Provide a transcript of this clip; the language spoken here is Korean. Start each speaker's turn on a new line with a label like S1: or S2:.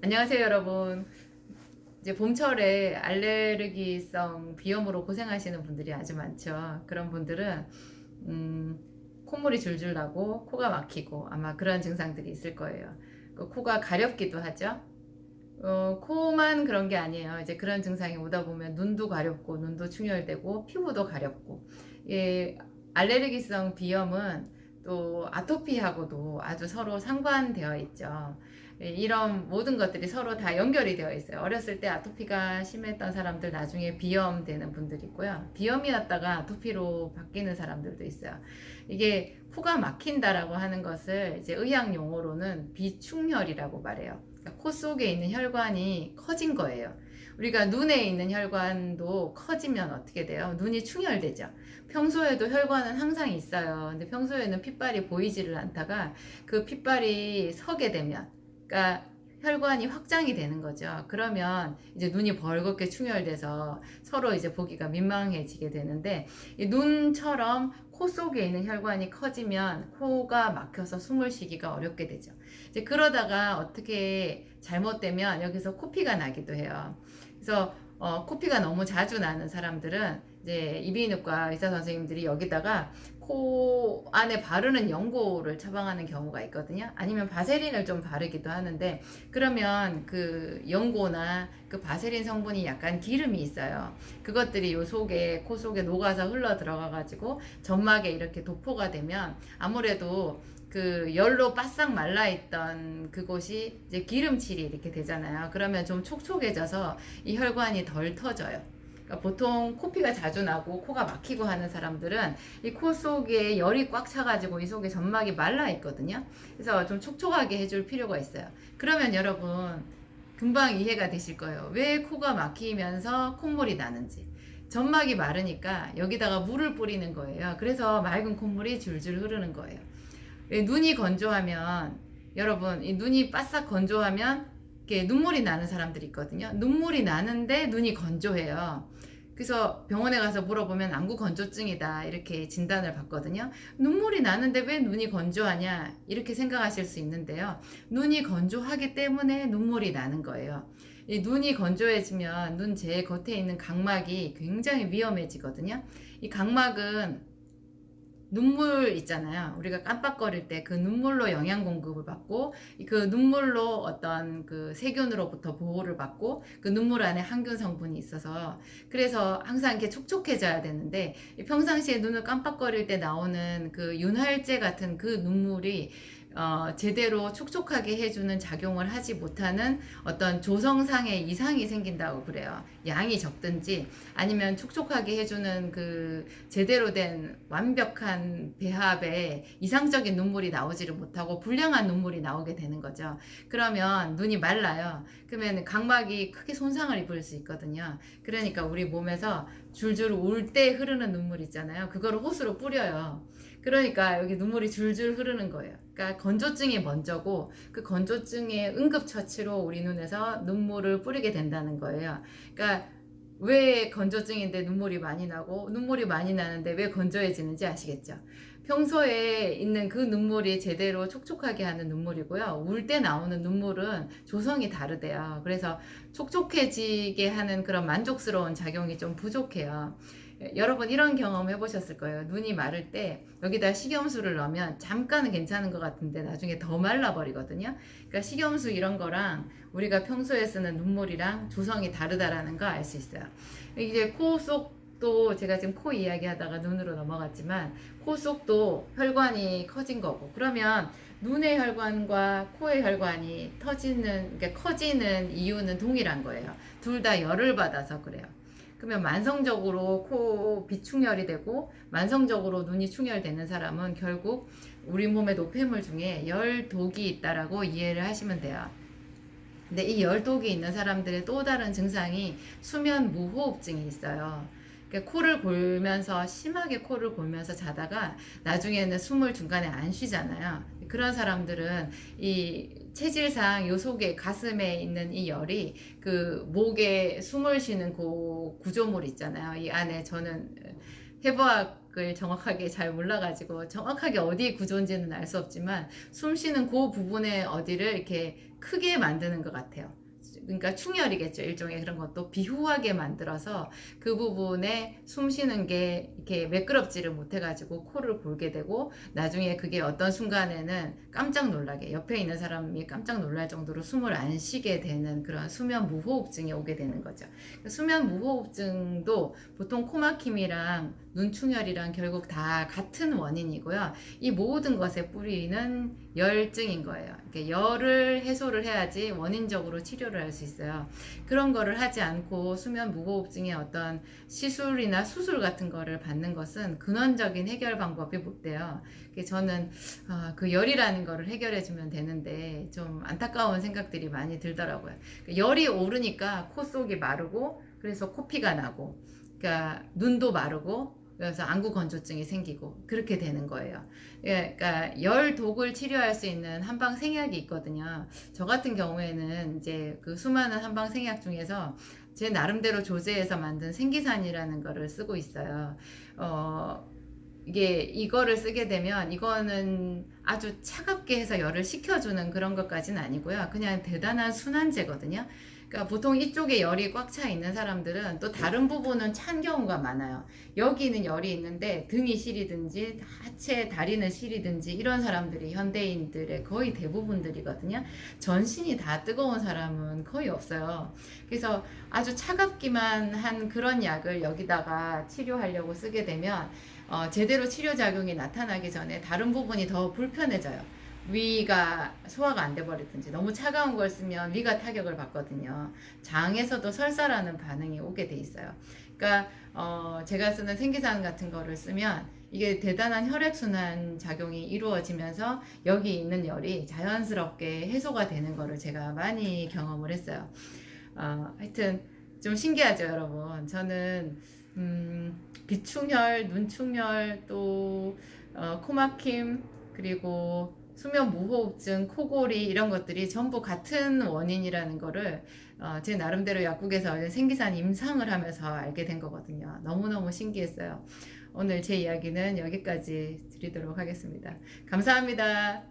S1: 안녕하세요, 여러분. 이제 봄철에 알레르기성 비염으로 고생하시는 분들이 아주 많죠. 그런 분들은 음, 콧물이 줄줄 나고 코가 막히고 아마 그런 증상들이 있을 거예요. 그 코가 가렵기도 하죠. 어, 코만 그런 게 아니에요. 이제 그런 증상이 오다 보면 눈도 가렵고 눈도 충혈되고 피부도 가렵고 예, 알레르기성 비염은 또 아토피하고도 아주 서로 상관되어 있죠. 예, 이런 모든 것들이 서로 다 연결이 되어 있어요. 어렸을 때 아토피가 심했던 사람들 나중에 비염 되는 분들이 있고요. 비염이었다가 아토피로 바뀌는 사람들도 있어요. 이게 코가 막힌다라고 하는 것을 이제 의학 용어로는 비충혈이라고 말해요. 그러니까 코 속에 있는 혈관이 커진 거예요. 우리가 눈에 있는 혈관도 커지면 어떻게 돼요? 눈이 충혈되죠. 평소에도 혈관은 항상 있어요. 근데 평소에는 핏발이 보이지를 않다가 그 핏발이 서게 되면, 그러니까 혈관이 확장이 되는 거죠. 그러면 이제 눈이 벌겋게 충혈돼서 서로 이제 보기가 민망해지게 되는데 이 눈처럼 코 속에 있는 혈관이 커지면 코가 막혀서 숨을 쉬기가 어렵게 되죠. 이제 그러다가 어떻게 잘못되면 여기서 코피가 나기도 해요. 그래서 어, 코피가 너무 자주 나는 사람들은 이제 이비인후과 의사 선생님들이 여기다가 코 안에 바르는 연고를 처방하는 경우가 있거든요. 아니면 바세린을 좀 바르기도 하는데 그러면 그 연고나 그 바세린 성분이 약간 기름이 있어요. 그것들이 요 속에 코 속에 녹아서 흘러 들어가 가지고 점막에 이렇게 도포가 되면 아무래도 그 열로 바싹 말라 있던 그곳이 이제 기름칠이 이렇게 되잖아요. 그러면 좀 촉촉해져서 이 혈관이 덜 터져요. 그러니까 보통 코피가 자주 나고 코가 막히고 하는 사람들은 이 코 속에 열이 꽉 차가지고 이 속에 점막이 말라 있거든요. 그래서 좀 촉촉하게 해줄 필요가 있어요. 그러면 여러분 금방 이해가 되실 거예요. 왜 코가 막히면서 콧물이 나는지. 점막이 마르니까 여기다가 물을 뿌리는 거예요. 그래서 맑은 콧물이 줄줄 흐르는 거예요. 눈이 건조하면 여러분 이 눈이 바싹 건조하면 이렇게 눈물이 나는 사람들이 있거든요. 눈물이 나는데 눈이 건조해요. 그래서 병원에 가서 물어보면 안구 건조증이다 이렇게 진단을 받거든요. 눈물이 나는데 왜 눈이 건조하냐 이렇게 생각하실 수 있는데요. 눈이 건조하기 때문에 눈물이 나는 거예요. 이 눈이 건조해지면 눈 제일 겉에 있는 각막이 굉장히 위험해지거든요. 이 각막은 눈물 있잖아요. 우리가 깜빡거릴 때 그 눈물로 영양 공급을 받고 그 눈물로 어떤 그 세균으로부터 보호를 받고 그 눈물 안에 항균 성분이 있어서 그래서 항상 이렇게 촉촉해져야 되는데 평상시에 눈을 깜빡거릴 때 나오는 그 윤활제 같은 그 눈물이 어, 제대로 촉촉하게 해주는 작용을 하지 못하는 어떤 조성상의 이상이 생긴다고 그래요. 양이 적든지 아니면 촉촉하게 해주는 그 제대로 된 완벽한 배합에 이상적인 눈물이 나오지를 못하고 불량한 눈물이 나오게 되는 거죠. 그러면 눈이 말라요. 그러면 각막이 크게 손상을 입을 수 있거든요. 그러니까 우리 몸에서 줄줄 울때 흐르는 눈물 있잖아요. 그거를 호수로 뿌려요. 그러니까 여기 눈물이 줄줄 흐르는 거예요. 그러니까 건조증이 먼저고 그 건조증의 응급처치로 우리 눈에서 눈물을 뿌리게 된다는 거예요. 그러니까 왜 건조증인데 눈물이 많이 나고 눈물이 많이 나는데 왜 건조해지는지 아시겠죠? 평소에 있는 그 눈물이 제대로 촉촉하게 하는 눈물이고요. 울 때 나오는 눈물은 조성이 다르대요. 그래서 촉촉해지게 하는 그런 만족스러운 작용이 좀 부족해요. 여러분 이런 경험 해보셨을 거예요. 눈이 마를 때 여기다 식염수를 넣으면 잠깐은 괜찮은 것 같은데 나중에 더 말라버리거든요. 그러니까 식염수 이런 거랑 우리가 평소에 쓰는 눈물이랑 조성이 다르다라는 거 알 수 있어요. 이제 코 속도 제가 지금 코 이야기하다가 눈으로 넘어갔지만 코 속도 혈관이 커진 거고 그러면 눈의 혈관과 코의 혈관이 터지는 그러니까 커지는 이유는 동일한 거예요. 둘 다 열을 받아서 그래요. 그러면 만성적으로 코 비충혈이 되고 만성적으로 눈이 충혈되는 사람은 결국 우리 몸의 노폐물 중에 열독이 있다라고 이해를 하시면 돼요. 근데 이 열독이 있는 사람들의 또 다른 증상이 수면 무호흡증이 있어요. 그러니까 코를 골면서 심하게 코를 골면서 자다가 나중에는 숨을 중간에 안 쉬잖아요. 그런 사람들은 이 체질상 요 속에 가슴에 있는 이 열이 그 목에 숨을 쉬는 그 구조물 있잖아요. 이 안에 저는 해부학을 정확하게 잘 몰라가지고 정확하게 어디 구조인지는 알 수 없지만 숨 쉬는 그 부분에 어디를 이렇게 크게 만드는 것 같아요. 그러니까 충혈이겠죠. 일종의 그런 것도 비후하게 만들어서 그 부분에 숨 쉬는 게 이렇게 매끄럽지를 못해가지고 코를 골게 되고 나중에 그게 어떤 순간에는 깜짝 놀라게 옆에 있는 사람이 깜짝 놀랄 정도로 숨을 안 쉬게 되는 그런 수면 무호흡증이 오게 되는 거죠. 수면 무호흡증도 보통 코막힘이랑 눈충혈이랑 결국 다 같은 원인이고요. 이 모든 것의 뿌리는 열증인 거예요. 이렇게 열을 해소를 해야지 원인적으로 치료를 할수 있어요. 그런 거를 하지 않고 수면 무호흡증의 어떤 시술이나 수술 같은 거를 받는 것은 근원적인 해결 방법이 못 돼요. 저는 아, 그 열이라는 거를 해결해 주면 되는데 좀 안타까운 생각들이 많이 들더라고요. 열이 오르니까 코 속이 마르고 그래서 코피가 나고 그러니까 눈도 마르고 그래서 안구 건조증이 생기고 그렇게 되는 거예요. 예, 그러니까 열 독을 치료할 수 있는 한방 생약이 있거든요. 저 같은 경우에는 이제 그 수많은 한방 생약 중에서 제 나름대로 조제해서 만든 생기산이라는 거를 쓰고 있어요. 어, 이게 이거를 쓰게 되면 이거는 아주 차갑게 해서 열을 식혀주는 그런 것까지는 아니고요. 그냥 대단한 순환제거든요. 그러니까 보통 이쪽에 열이 꽉 차 있는 사람들은 또 다른 부분은 찬 경우가 많아요. 여기는 열이 있는데 등이 시리든지 하체 다리는 시리든지 이런 사람들이 현대인들의 거의 대부분들이거든요. 전신이 다 뜨거운 사람은 거의 없어요. 그래서 아주 차갑기만 한 그런 약을 여기다가 치료하려고 쓰게 되면 어, 제대로 치료 작용이 나타나기 전에 다른 부분이 더 불편해져요. 위가 소화가 안 돼 버리든지 너무 차가운 걸 쓰면 위가 타격을 받거든요. 장에서도 설사라는 반응이 오게 돼 있어요. 그러니까 어 제가 쓰는 생기산 같은 거를 쓰면 이게 대단한 혈액순환 작용이 이루어지면서 여기 있는 열이 자연스럽게 해소가 되는 거를 제가 많이 경험을 했어요. 어, 하여튼 좀 신기하죠, 여러분. 저는 음, 비충혈, 눈충혈, 또 어, 코막힘, 그리고 수면 무호흡증, 코골이 이런 것들이 전부 같은 원인이라는 거를 어, 제 나름대로 약국에서 생기산 임상을 하면서 알게 된 거거든요. 너무너무 신기했어요. 오늘 제 이야기는 여기까지 드리도록 하겠습니다. 감사합니다.